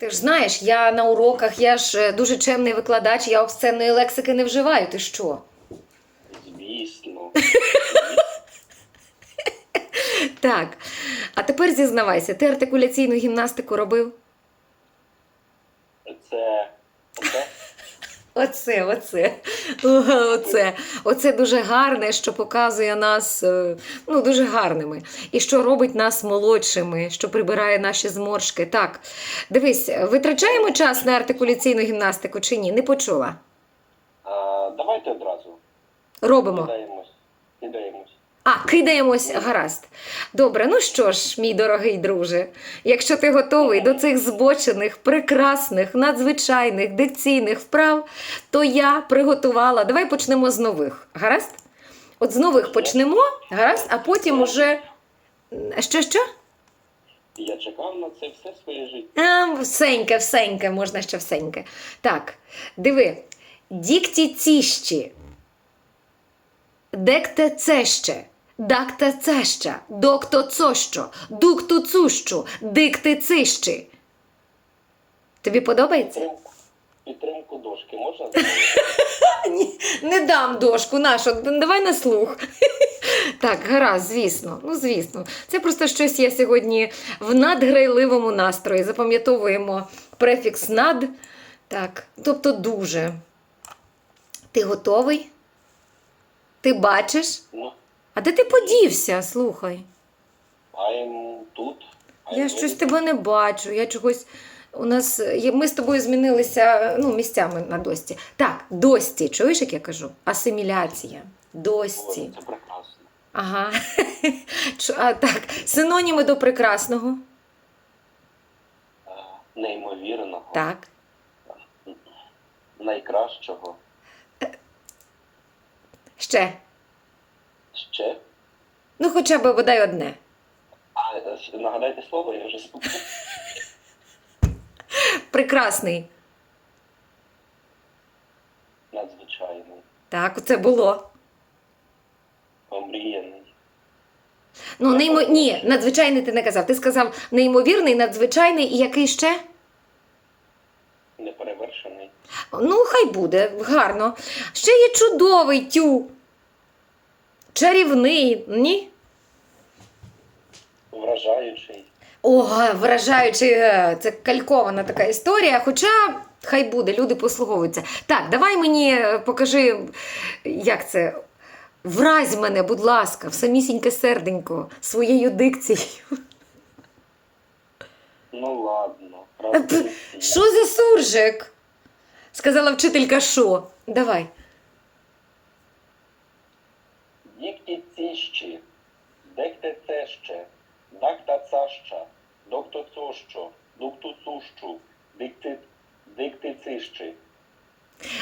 Ти ж знаєш, я на уроках, я ж е, дуже чемний викладач, я обсценної лексики не вживаю. Ти що? Звісно. Так. А тепер зізнавайся, ти артикуляційну гімнастику робив? Це. Це Оце, оце, оце. Оце дуже гарне, що показує нас е, ну, дуже гарними. І що робить нас молодшими, що прибирає наші зморшки. Так, дивись, витрачаємо час на артикуляційну гімнастику чи ні? Не почула. а, давайте одразу. Робимо. Кидаємось. Кидаємось. А, кидаємось, гаразд. Добре, ну що ж, мій дорогий друже, якщо ти готовий до цих збочених, прекрасних, надзвичайних, дикційних вправ, то я приготувала. Давай почнемо з нових. Гаразд? От з нових почнемо, гаразд, а потім уже. Що, що? Я чекав на це все своє життя. А, всеньке, всеньке, можна ще всеньке. Так, диви. Дікті ціщі. Декте цеще. Дакте цеща. Докто цощо. Дукту цущу. Дикти цищі. Тобі подобається? Підтримку, підтримку дошки можна? Ні, не дам дошку нашу, давай на слух. Так, гаразд, звісно. Ну, звісно. Це просто щось я сьогодні в надграйливому настрої. Запам'ятовуємо префікс над. Так, тобто дуже. Ти готовий? Ти бачиш? Ну, А де ти подівся? Слухай. I'm тут. I'm Я щось тебе не бачу. Я чогось. У нас ми з тобою змінилися ну, місцями на дості. Так, дості. Чуєш, як я кажу? Асиміляція. Дості. Це прекрасно. Ага. А, так, синоніми до прекрасного. А, Неймовірного. Так. Найкращого. Ще. Ще. Ну, хоча б бодай одне. А, е, нагадайте слово, я вже спу- Прекрасний. надзвичайний. Так, це було. Омріяний. Ну, неймо... Ні, надзвичайний ти не казав. Ти сказав неймовірний, надзвичайний і який ще? Неперевершений. Ну, хай буде, гарно. Ще є чудовий тю. Чарівний, ні? Вражаючий. Ого, вражаючи, е, це калькована така історія. Хоча хай буде, люди послуговуються. Так, давай мені е, покажи, як це. Вразь мене, будь ласка, в самісіньке серденько своєю дикцією. Ну ладно. Правда, Що за суржик? Сказала вчителька, що? Давай. Дікті ціщі, декте цеще, дакта цаща, докто цощо, дукту цущу, дикти, дикти цищі.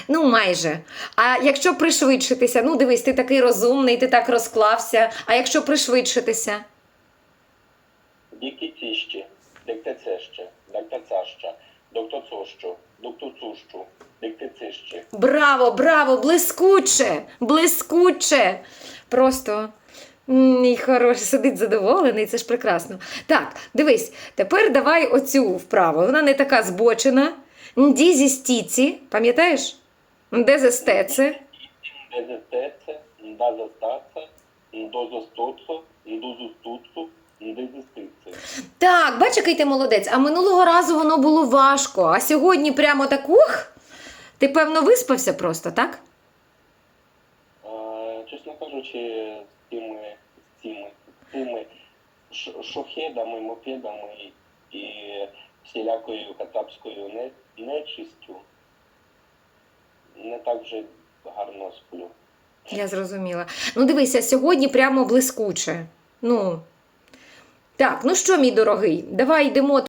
Ну, майже. А якщо пришвидшитися, ну дивись, ти такий розумний, ти так розклався. А якщо пришвидшитися? Дікті ціщі, декте цеще, дакта цаща, докто цощо, дукту цущу. Браво, браво, блискуче, блискуче. Просто мій хороший сидить задоволений, це ж прекрасно. Так, дивись, тепер давай оцю вправу. Вона не така збочена. Дізі стіці, пам'ятаєш? Дезе стеце. Дезестеце, ndazastаце, ndозостоцо, ndузустуцу, ndезистице. Так, бач, який ти молодець. А минулого разу воно було важко. А сьогодні прямо так ух. Ти, певно, виспався просто, так? Е, Чесно кажучи, з цими, з цими, з цими шохедами, мопедами і всілякою кацапською не, нечистю не так вже гарно сплю. Я зрозуміла. Ну, дивися, сьогодні прямо блискуче. Ну. Так, ну що, мій дорогий, давай йдемо